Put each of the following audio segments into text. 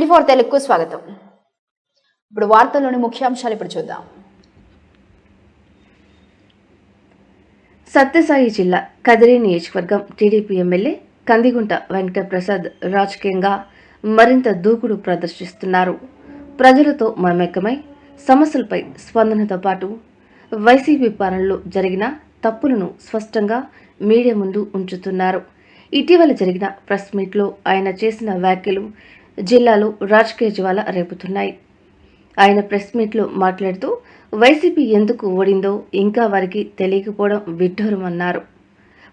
Twenty four తెలుగుకు స్వాగతం. ఇప్పుడు వార్తల్లోని ముఖ్యాంశాలు ఇప్పుడు చూద్దాం. సత్యసాయి జిల్లా కదిరి నియోజకవర్గం టీడీపీ ఎమ్మెల్యే కందిగుంట వెంకటప్రసాద్ రాజకీయంగా మరింత దూకుడు ప్రదర్శిస్తున్నారు. ప్రజలతో మమేకమై సమస్యలపై స్పందనతో పాటు వైసీపీ పాలనలో జరిగిన తప్పులను స్పష్టంగా మీడియా ముందు ఉంచుతున్నారు. ఇటీవల జరిగిన ప్రెస్ మీట్లో ఆయన చేసిన వ్యాఖ్యలు జిల్లాలో రాజకీయ జ్వాల రేపుతున్నాయి. ఆయన ప్రెస్ మీట్లో మాట్లాడుతూ వైసీపీ ఎందుకు ఓడిందో ఇంకా వారికి తెలియకపోవడం విడ్డూరమన్నారు.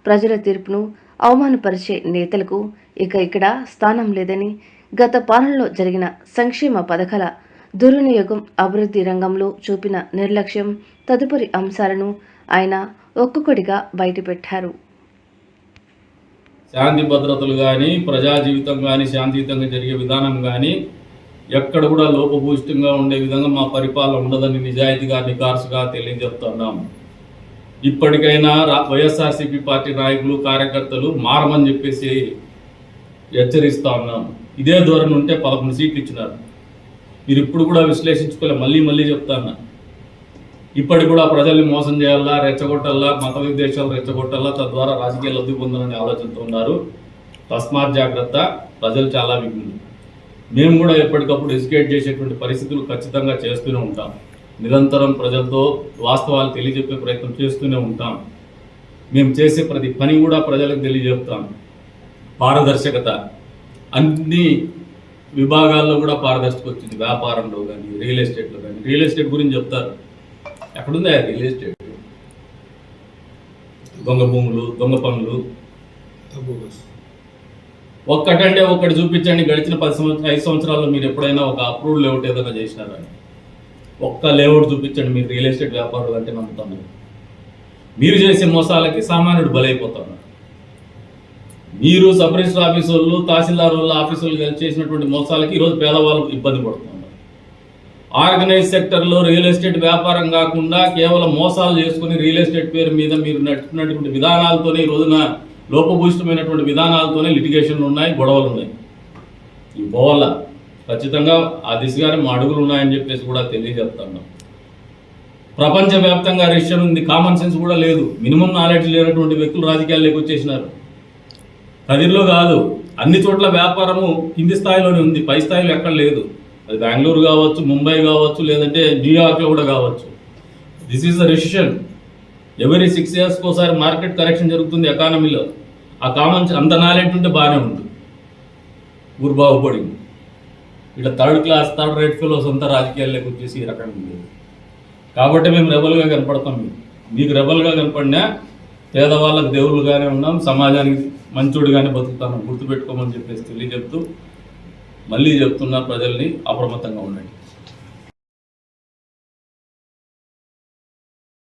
ప్రజల తీర్పును అవమానపరిచే నేతలకు ఇక ఇక్కడ స్థానం లేదని గత పాలనలో జరిగిన సంక్షేమ పథకాల దుర్వినియోగం అభివృద్ధి రంగంలో చూపిన నిర్లక్ష్యం తదుపరి అంశాలను ఆయన ఒక్కొక్కటిగా బయటపెట్టారు. శాంతి భద్రతలు కానీ ప్రజా జీవితం కానీ శాంతియుతంగా జరిగే విధానం కానీ ఎక్కడ కూడా లోపభూయిష్టంగా ఉండే విధంగా మా పరిపాలన ఉండదని నిజాయితీగా నికార్సుగా తెలియజెప్తున్నాం ఇప్పటికైనా వైఎస్ఆర్సీపీ పార్టీ నాయకులు కార్యకర్తలు మారమని చెప్పేసి హెచ్చరిస్తా ఉన్నాం. ఇదే ధోరణి ఉంటే పదకొండు సీట్లు ఇచ్చినారు. మీరు ఇప్పుడు కూడా విశ్లేషించుకోలే మళ్ళీ మళ్ళీ చెప్తాను ఇప్పటికి కూడా ప్రజల్ని మోసం చేయాలా రెచ్చగొట్టాలా మత విద్వేషాలు రెచ్చగొట్టాలా తద్వారా రాజకీయ లబ్ధి పొందాలని ఆలోచనతో ఉన్నారు. తస్మాత్ జాగ్రత్త ప్రజలు చాలా విఘ్నులు. మేము కూడా ఎప్పటికప్పుడు ఎడ్యుకేట్ చేసేటువంటి పరిస్థితులు ఖచ్చితంగా చేస్తూనే ఉంటాం. నిరంతరం ప్రజలతో వాస్తవాలు తెలియజెప్పే ప్రయత్నం చేస్తూనే ఉంటాం. మేము చేసే ప్రతి పని కూడా ప్రజలకు తెలియజెప్తాం. పారదర్శకత. అన్ని విభాగాల్లో కూడా పారదర్శకత వచ్చింది. వ్యాపారంలో కానీ రియల్ ఎస్టేట్లో కానీ రియల్ ఎస్టేట్ గురించి చెప్తారు. ఎక్కడుందా రియల్ ఎస్టేట్ దొంగ భూములు దొంగ పనులు. ఒక్కటంటే ఒక్కటి చూపించండి. గడిచిన పది సంవత్సరాలు ఐదు సంవత్సరాల్లో మీరు ఎప్పుడైనా ఒక అప్రూవ్డ్ లేఅవుట్ ఏదైనా చేసినారా? ఒక్క లేఅవుట్ చూపించండి. మీరు రియల్ ఎస్టేట్ వ్యాపారులు అంటే నమ్ముతాను మీరు చేసే మోసాలకి సామాన్యుడు బలైపోతాడు. మీరు సబ్ రిజిస్టర్ ఆఫీస్ వాళ్ళు తహసీల్దార్ వాళ్ళు ఆఫీస్ వాళ్ళు కలిసి చేసినటువంటి మోసాలకి ఈరోజు పేదవాళ్ళు ఇబ్బంది పడుతున్నారు. ఆర్గనైజ్ సెక్టర్లో రియల్ ఎస్టేట్ వ్యాపారం కాకుండా కేవలం మోసాలు చేసుకుని రియల్ ఎస్టేట్ పేరు మీద మీరు నడుపుతున్నటువంటి విధానాలతోనే ఈ రోజున లోపభూయిష్టమైనటువంటి విధానాలతోనే లిటిగేషన్లు ఉన్నాయి గొడవలు ఉన్నాయి. ఇవి ఖచ్చితంగా ఆ దిశగానే మా అడుగులు ఉన్నాయని చెప్పేసి కూడా తెలియజేస్తున్నాం ప్రపంచవ్యాప్తంగా రిజిస్టర్ ఉంది కామన్ సెన్స్ కూడా లేదు. మినిమం నాలెడ్జ్ లేనటువంటి వ్యక్తులు రాజకీయాల్లోకి వచ్చేసినారు. కదిరిలో కాదు అన్ని చోట్ల వ్యాపారము కింది స్థాయిలోనే ఉంది పై స్థాయిలో ఎక్కడ లేదు. అది బెంగళూరు కావచ్చు ముంబై కావచ్చు లేదంటే న్యూయార్క్లో కూడా కావచ్చు. This is the recession every six ఇయర్స్కి ఒకసారి మార్కెట్ కరెక్షన్ జరుగుతుంది ఎకానమీలో. ఆ కామన్ అంత నాలెడ్జ్ ఉంటే బాగానే ఉంటుంది ఊరు బాగుపడింది. ఇట్లా third class third rate fellows సొంత రాజకీయాల్లోకి వచ్చేసి ఈ రకంగా ఉంది కాబట్టి మేము రెబల్గా కనపడతాం మీకు మీకు రెబల్గా కనపడినా పేదవాళ్ళకి దేవుళ్ళుగానే ఉన్నాం సమాజానికి మంచోడుగానే బతుకుతాను గుర్తుపెట్టుకోమని చెప్పేసి తెలియజెప్తూ మళ్ళీ చెప్తున్నా ప్రజల్ని అప్రమత్తంగా ఉండండి.